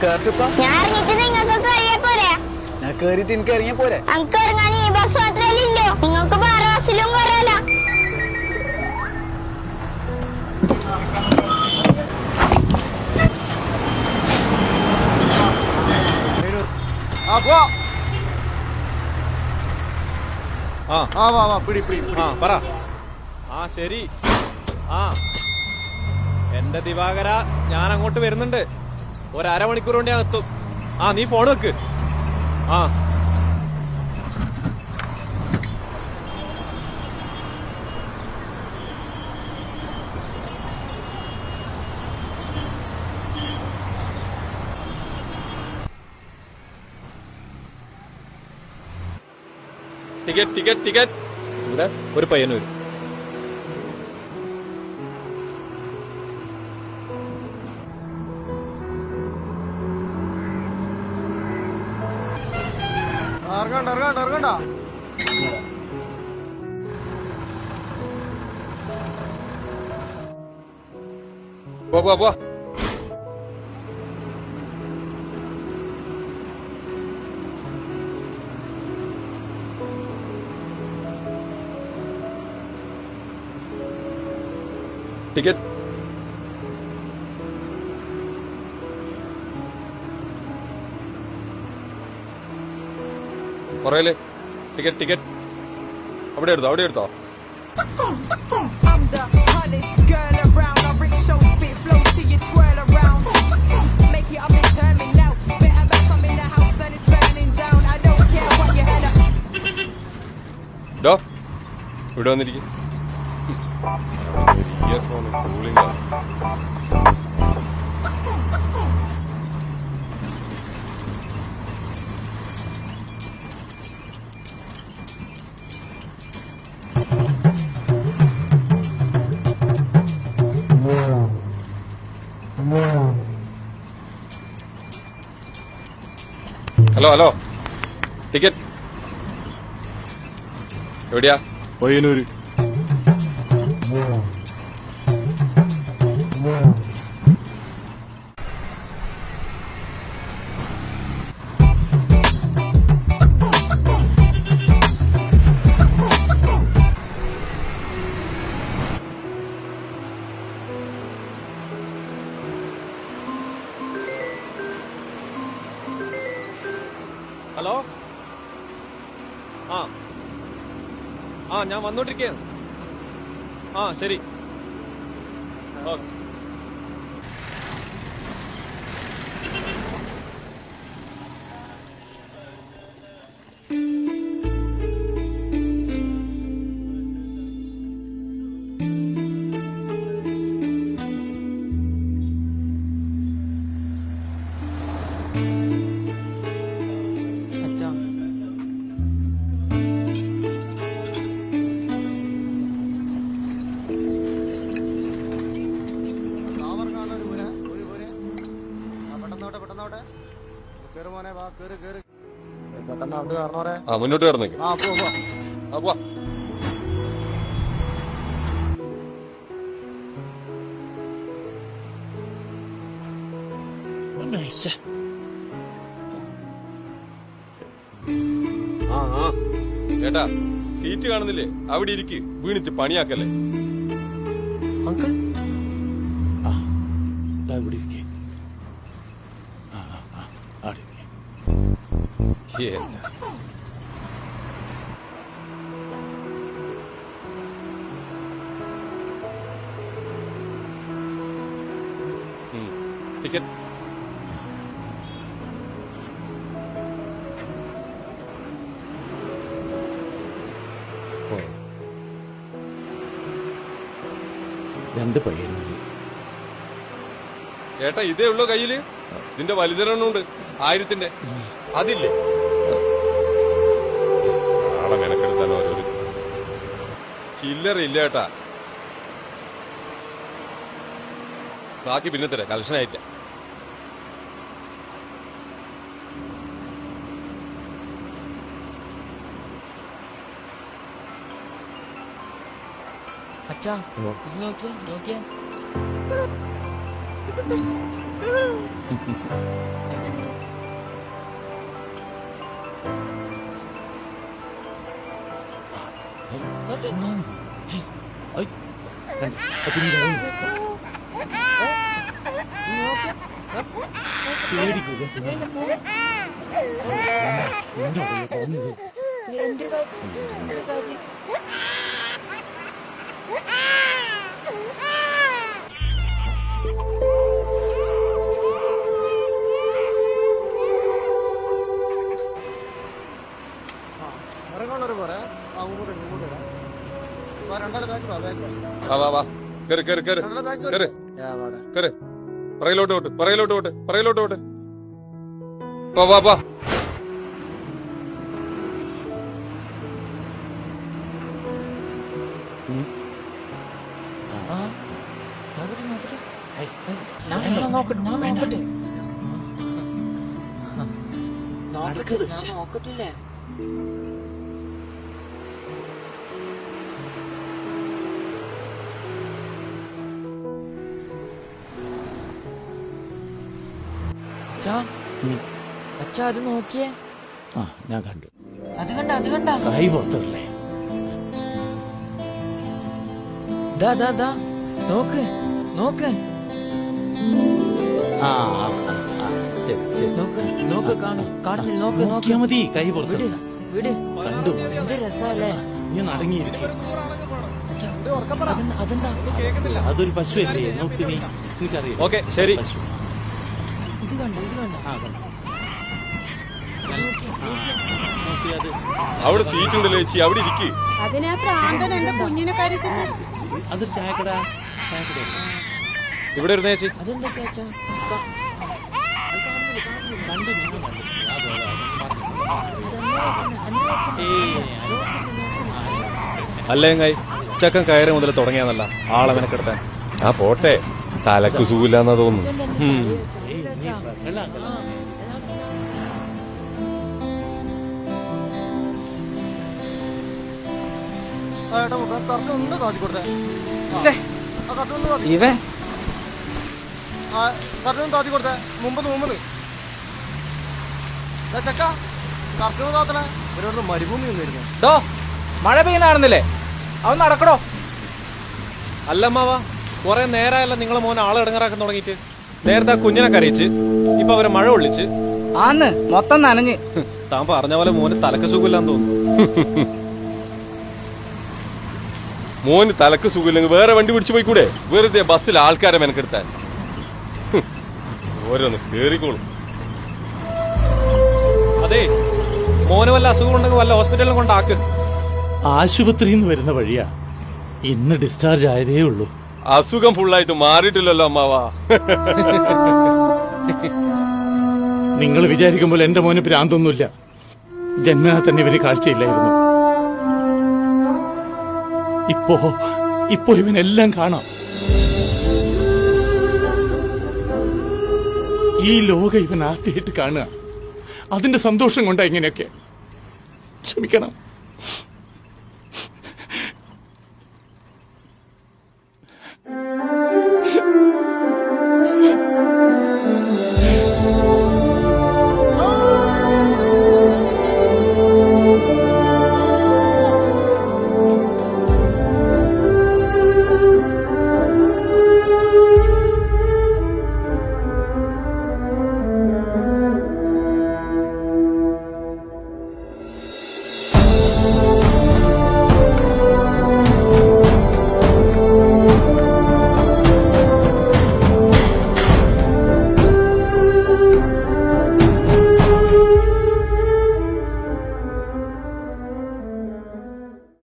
ഞാൻ ഇറങ്ങിട്ട് നിങ്ങൾക്കൊക്കെ വഴിയെ പോരെ. ഞാൻ കേറിയിട്ട് എനിക്ക് ഇറങ്ങിയ പോരെ? ഇറങ്ങാൻ ഈ ബസ് മാത്രമല്ലേ ഇല്ലോ നിങ്ങൾക്ക് വേറെ ബസ്സിലും കയറാലോ ആ പോ ആ. ആ വാ വാ പിടി പിടി പിടി. ആ പറ. ആ ശരി. ആ. എന്റെ ദിവാകര ഞാൻ അങ്ങോട്ട് വരുന്നുണ്ട്. ഒരു അരമണിക്കൂർ കൊണ്ട് ഞാൻ എത്തും. ആ നീ ഫോൺ വെക്ക്. ആ. ടിക്കറ്റ് ടിക്കറ്റ് ടിക്കറ്റ് ഇവിടെ ഒരു പയ്യന് ഇറങ്ങണ്ട ഇറങ്ങണ്ട ഇറങ്ങണ്ട പോ പോ പോ ticket I don't care what you head up. ഡോ ഇവിടെ വന്നിരിക്കും earphone cooling glass hello hello ticket എവിടെയാ? പയ്യന്നൂര് ഞാൻ വന്നോണ്ടിരിക്കുകയാണ്. ആ ശരി. ഓക്കെ. പെട്ടെന്നോട്ടെ പെട്ടെന്നോട്ടെ കേറ് മോനെ വാ കേറ് കേറ്. പെട്ടെന്ന് അവിടെ കയറണോരെ ആ മുന്നോട്ട് കയറുന്നേക്ക് ആ പോ പോ ആ പോവാ. ആ ആ. ചേട്ടാ സീറ്റ് കാണുന്നില്ലേ? അവിടെ ഇരിക്ക്. വീണിച്ച് പണിയാക്കല്ലേ. അങ്കിൾ. ആ ദാ ഇവിടെ ഇരിക്കെ. ഉം. ടിക്കറ്റ് ഓ രണ്ട് പയ്യന്മാര് ഏട്ടാ ഇതേ ഉള്ളു കയ്യിൽ. ഇതിന്റെ വലുതരണ്ണുണ്ട് ആയിരത്തിന്റെ. അതില്ലേ? ചില്ലറ ഇല്ല ഏട്ടാ ബാക്കി പിന്നെ തരാം. കലശനായിട്ട് അച്ഛാ ഇത് നോക്കിയേ നോക്കിയേ. ഇറങ്ങുള്ളവർ പോരെ. ആ ഇങ്ങോട്ട് വരും, ഇങ്ങോട്ട് വരാം. വാ വാ വാ. ബാക്ക് കേറ് യാ വാടാ. കേറ്. പറയിലോട്ട് പോട്ട് പറയിലോട്ട് പോട്ട് പറയിലോട്ട് പോട്ട്. വാ വാ വാ. അച്ഛാ. അച്ഛാ അത് നോക്കിയേ. ആ ഞാൻ കണ്ടു. അത് കണ്ട അത് കണ്ട. കൈ പുറത്തല്ലേ ദാ ദാ ദാ. നോക്ക് നോക്ക്. ആ ആ, ആ, ആ, ശരി ശരി. നോക്ക് നോക്ക് കാണും കാണുന്നില്ല നോക്ക് നോക്ക് നോക്കിയാ മതി കൈ വിട് വിട്. കണ്ടു. എന്ത് രസല്ലേ അതെന്താ അതെന്താ? അതൊരു പശു അല്ലേ നോക്ക് നീ എനിക്കറിയാം ഓക്കെ ശരി. പശു. ഇത് കണ്ടോ ഇത് കണ്ടോ? ആ കണ്ടു. അവിടെ സീറ്റ് ഉണ്ടല്ലോ ചേച്ചി അവിടെ ഇരിക്ക്. അതിനാ പ്രാന്തൻ എന്റെ കുഞ്ഞിനെ കരുതുന്നു അതൊരു ചായക്കട ചായക്കട ഇവിടെ ഇരുന്നേ ചേച്ചി. അതെന്താ അച്ഛാ? കണ്ടു നീ കണ്ടു. ആ പോലെ ഏയ് അല്ലേ കൈ ചക്കൻ കയറി മുതൽ തുടങ്ങിയാന്നല്ല ആളവനെ കിടത്താൻ ആ പോട്ടെ. തലക്ക് സൂല്ലാന്നാ തോന്നുന്നു. ആ ഏട്ടാ ഒന്ന് കാത്തി കൊടുത്തേ ഇവൻ താത്തി ചക്ക കറക്റ്റ് ഒന്ന് താത്തണേ ഇവരോട് മരുഭൂമി ഒന്നിരുന്നു ഡോ മഴ പെയ്യുന്ന കാണുന്നില്ലേ? അവൻ നടക്കടോ. അല്ലമ്മാവാ കുറെ നേരായല്ല നിങ്ങളെ മോനെ ആളെ ഇടങ്ങറാക്കാൻ തുടങ്ങിയിട്ട്. നേരത്തെ ആ കുഞ്ഞിനെ കരയിച്ച് ഇപ്പൊ അവരെ മഴ ഒള്ളിച്ച് ആന്ന് മൊത്തം നനഞ്ഞ്. താൻ പറഞ്ഞ പോലെ മോന് തലക്ക് സുഖമില്ലാന്ന് തോന്നുന്നു. മോന് തലക്ക് സുഖമില്ലെങ്കിൽ വേറെ വണ്ടി പിടിച്ചു പോയിക്കൂടെ? വെറുതെ ബസ്സിൽ ആൾക്കാരെ മെനക്കെടുത്താൻ. ഓരോന്ന് കേറിക്കോളും. അതെ മോന് വല്ല അസുഖം ഉണ്ടെങ്കിൽ വല്ല ഹോസ്പിറ്റലിലും കൊണ്ടാക്ക്. ആശുപത്രിയിൽ നിന്ന് വരുന്ന വഴിയാ. ഇന്ന് ഡിസ്ചാർജ് ആയതേ ഉള്ളൂ. അസുഖം ഫുള്ളായിട്ട് മാറിയിട്ടില്ലല്ലോ അമ്മാവാ. നിങ്ങൾ വിചാരിക്കുമ്പോൾ എന്റെ മോന് പ്രാന്തൊന്നുമില്ല ജന്മനാ തന്നെ ഇവന് കാഴ്ചയില്ലായിരുന്നു. ഇപ്പോ ഇപ്പോ ഇവനെല്ലാം കാണാം. ഈ ലോകം ഇവൻ ആദ്യമായിട്ട് കാണുക. അതിന്റെ സന്തോഷം കൊണ്ടാ ഇങ്ങനെയൊക്കെ. ക്ഷമിക്കണം.